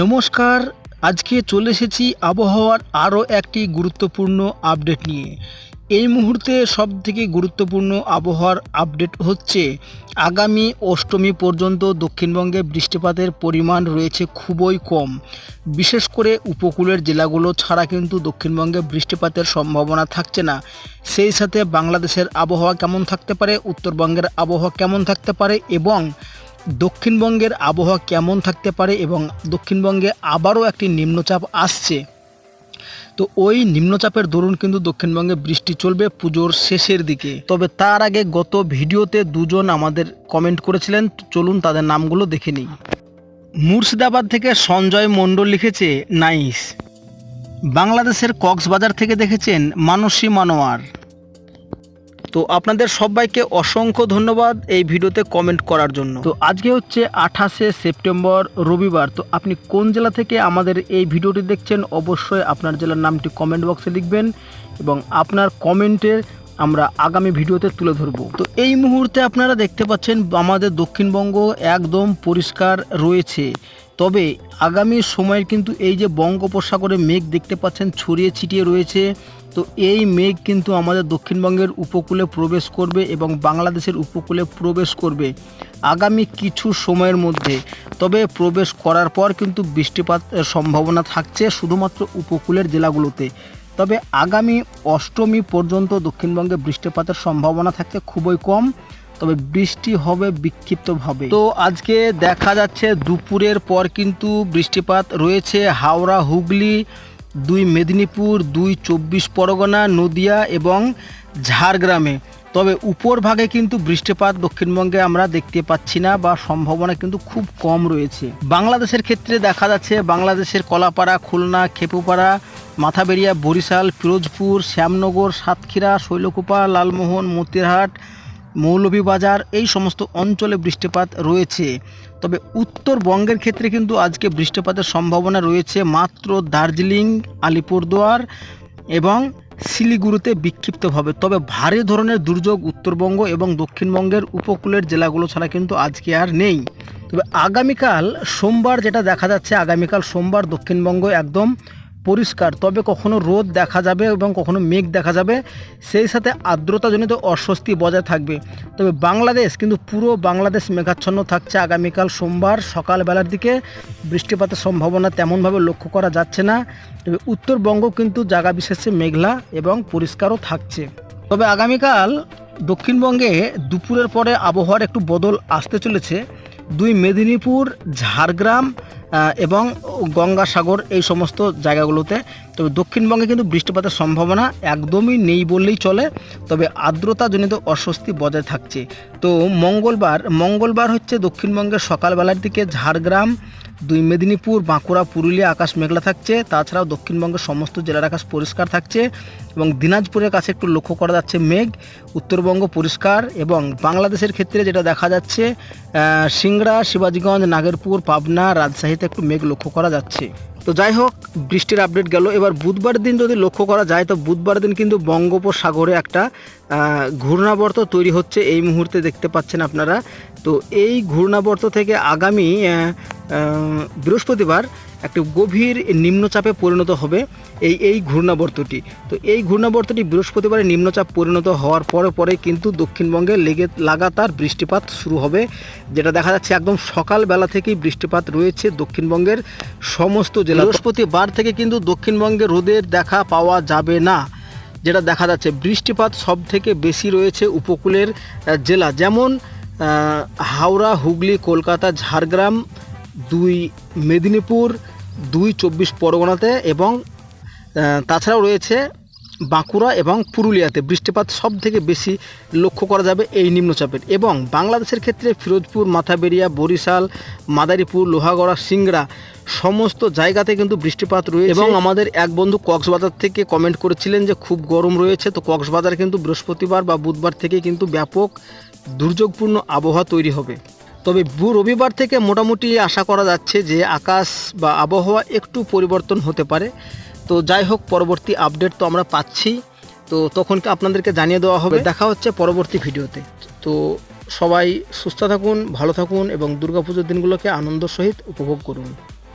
নমস্কার, আজকে চলে এসেছি আবহাওয়ার আরও একটি গুরুত্বপূর্ণ আপডেট নিয়ে। এই মুহূর্তে সবথেকে গুরুত্বপূর্ণ আবহাওয়ার আপডেট হচ্ছে, আগামী অষ্টমী পর্যন্ত দক্ষিণবঙ্গে বৃষ্টিপাতের পরিমাণ রয়েছে খুবই কম। বিশেষ করে উপকূলের জেলাগুলো ছাড়া কিন্তু দক্ষিণবঙ্গে বৃষ্টিপাতের সম্ভাবনা থাকছে না। সেই সাথে বাংলাদেশের আবহাওয়া কেমন থাকতে পারে, উত্তরবঙ্গের আবহাওয়া কেমন থাকতে পারে এবং দক্ষিণবঙ্গের আবহাওয়া কেমন থাকতে পারে এবং দক্ষিণবঙ্গে আবারও একটি নিম্নচাপ আসছে? তো ওই নিম্নচাপের দরুন কিন্তু দক্ষিণবঙ্গে বৃষ্টি চলবে পুজোর শেষের দিকে। তবে তার আগে গত ভিডিওতে দুজন আমাদের কমেন্ট করেছিলেন, চলুন তাদের নামগুলো দেখে নিই। মুর্শিদাবাদ থেকে সঞ্জয় মণ্ডল লিখেছে, নাইস। বাংলাদেশের কক্সবাজার থেকে দেখেছেন মানসী মানোয়ার। তো আপনাদের সবাইকে অসংখ্য ধন্যবাদ এই ভিডিওতে কমেন্ট করার জন্য। তো আজকে হচ্ছে আঠাশে সেপ্টেম্বর, রবিবার, তো আপনি কোন জেলা থেকে আমাদের এই ভিডিওটি দেখছেন অবশ্যই আপনার জেলার নামটি কমেন্ট বক্সে লিখবেন এবং আপনার কমেন্টের আমরা আগামী ভিডিওতে তুলে ধরব। তো এই মুহূর্তে আপনারা দেখতে পাচ্ছেন আমাদের দক্ষিণবঙ্গ একদম পরিষ্কার রয়েছে। তবে আগামী সময়ের কিন্তু এই যে বঙ্গোপসাগরে মেঘ দেখতে পাচ্ছেন, ছড়িয়ে ছিটিয়ে রয়েছে, তো এই মেঘ কিন্তু আমাদের দক্ষিণবঙ্গের উপকূলে প্রবেশ করবে এবং বাংলাদেশের উপকূলে প্রবেশ করবে আগামী কিছু সময়ের মধ্যে। তবে প্রবেশ করার পর কিন্তু বৃষ্টিপাত সম্ভাবনা থাকছে শুধুমাত্র উপকূলের জেলাগুলোতে। তবে আগামী অষ্টমী পর্যন্ত দক্ষিণবঙ্গে বৃষ্টিপাতের সম্ভাবনা থাকছে খুবই কম। তবে বৃষ্টি হবে বিক্ষিপ্তভাবে। তো আজকে দেখা যাচ্ছে দুপুরের পর কিন্তু বৃষ্টিপাত রয়েছে। হাওড়া, হুগলি, দুই মেদিনীপুর, দুই চব্বিশ পরগনা, নদিয়া এবং ঝাড়গ্রামে। তবে উপর ভাগে কিন্তু বৃষ্টিপাত দক্ষিণবঙ্গে আমরা দেখতে পাচ্ছি না বা সম্ভাবনা কিন্তু খুব কম রয়েছে। বাংলাদেশের ক্ষেত্রে দেখা যাচ্ছে বাংলাদেশের কলাপাড়া, খুলনা, খেপুপাড়া মাথাবেরিয়া বরিশাল, ফিরোজপুর, শ্যামনগর, সাতক্ষীরা, শৈলকুপা, লালমোহন, মতিরহাট মৌলভীবাজার, এই সমস্ত অঞ্চলে বৃষ্টিপাত রয়েছে। তবে উত্তরবঙ্গের ক্ষেত্রে কিন্তু আজকে বৃষ্টিপাতের সম্ভাবনা রয়েছে মাত্র দার্জিলিং, আলিপুরদুয়ার এবং শিলিগুড়িতে বিক্ষিপ্তভাবে। তবে ভারী ধরনের দুর্যোগ উত্তরবঙ্গ এবং দক্ষিণবঙ্গের উপকূলের জেলাগুলো ছাড়া কিন্তু আজকে আর নেই। তবে আগামীকাল সোমবার যেটা দেখা যাচ্ছে, আগামীকাল সোমবার দক্ষিণবঙ্গ একদম পরিষ্কার, তবে কখনো রোদ দেখা যাবে এবং কখনো মেঘ দেখা যাবে, সেই সাথে আর্দ্রতাজনিত অস্বস্তি বজায় থাকবে। তবে বাংলাদেশ কিন্তু পুরো বাংলাদেশ মেঘাচ্ছন্ন থাকছে। আগামীকাল সোমবার সকালবেলার দিকে বৃষ্টিপাতের সম্ভাবনা তেমনভাবে লক্ষ্য করা যাচ্ছে না। তবে উত্তরবঙ্গ কিন্তু জায়গা বিশেষে মেঘলা এবং পরিষ্কারও থাকছে। তবে আগামীকাল দক্ষিণবঙ্গে দুপুরের পরে আবহাওয়ার একটু বদল আসতে চলেছে। দুই মেদিনীপুর, ঝাড়গ্রাম এবং গঙ্গাসাগর এই সমস্ত জায়গাগুলোতে। তবে দক্ষিণবঙ্গে কিন্তু বৃষ্টিপাতের সম্ভাবনা একদমই নেই বললেই চলে, তবে আর্দ্রতাজনিত অস্বস্তি বজায় থাকছে। তো মঙ্গলবার মঙ্গলবার হচ্ছে দক্ষিণবঙ্গের সকালবেলার দিকে ঝাড়গ্রাম দুই মেদিনীপুর, বাঁকুড়া, পুরুলিয়া, আকাশ মেঘলা থাকছে। তাছাড়াও দক্ষিণবঙ্গের সমস্ত জেলার আকাশ পরিষ্কার থাকছে এবং দিনাজপুরের কাছে একটু লক্ষ্য করা যাচ্ছে মেঘ। উত্তরবঙ্গ পরিষ্কার এবং বাংলাদেশের ক্ষেত্রে যেটা দেখা যাচ্ছে সিংড়া, শিবাজীগঞ্জ, নাগেরপুর, পাবনা, রাজশাহীতে একটু মেঘ লক্ষ্য করা যাচ্ছে। তো যাই হোক, বৃষ্টির আপডেট গেল। এবার বুধবার দিন যদি লক্ষ্য করা যায়, তো বুধবার দিন কিন্তু বঙ্গোপসাগরে একটা ঘূর্ণাবর্ত তৈরি হচ্ছে। এই মুহূর্তে দেখতে পাচ্ছেন আপনারা। তো এই ঘূর্ণাবর্ত থেকে আগামী বৃহস্পতিবার একটি গভীর নিম্নচাপে পরিণত হবে এই এই ঘূর্ণাবর্তটি। তো এই ঘূর্ণাবর্তটি বৃহস্পতিবারে নিম্নচাপ পরিণত হওয়ার পরে পরে কিন্তু দক্ষিণবঙ্গে লেগে, লাগাতার বৃষ্টিপাত শুরু হবে, যেটা দেখা যাচ্ছে একদম সকালবেলা থেকেই বৃষ্টিপাত রয়েছে দক্ষিণবঙ্গের সমস্ত জেলা বৃহস্পতিবার থেকে কিন্তু দক্ষিণবঙ্গে রোদের দেখা পাওয়া যাবে না, যেটা দেখা যাচ্ছে। বৃষ্টিপাত সব থেকে বেশি রয়েছে উপকূলের জেলা, যেমন হাওড়া, হুগলি, কলকাতা, ঝাড়গ্রাম দুই মেদিনীপুর দুই চব্বিশ পরগনাতে এবং তাছাড়াও রয়েছে বাঁকুড়া এবং পুরুলিয়াতে। বৃষ্টিপাত সব থেকে বেশি লক্ষ্য করা যাবে এই নিম্নচাপের। এবং বাংলাদেশের ক্ষেত্রে ফিরোজপুর মাথাবেরিয়া বরিশাল মাদারীপুর লোহাগড়া সিংড়া সমস্ত জায়গাতে কিন্তু বৃষ্টিপাত রয়েছে। এবং আমাদের এক বন্ধু কক্সবাজার থেকে কমেন্ট করেছিলেন যে খুব গরম রয়েছে। তো কক্সবাজার কিন্তু বৃহস্পতিবার বা বুধবার থেকে কিন্তু ব্যাপক দুর্যোগপূর্ণ আবহাওয়া তৈরি হবে। তবে রবিবার থেকে মোটামুটি আশা করা যাচ্ছে যে আকাশ বা আবহাওয়া একটু পরিবর্তন হতে পারে। তো যাই হোক পরবর্তী আপডেট তো আমরা পাচ্ছি। তো তখন কি আপনাদেরকে জানিয়ে দেওয়া হবে। দেখা হচ্ছে পরবর্তী ভিডিওতে। তো সবাই সুস্থ থাকুন ভালো থাকুন এবং দুর্গাপুজোর দিনগুলোকে আনন্দ সহিত উপভোগ করুন।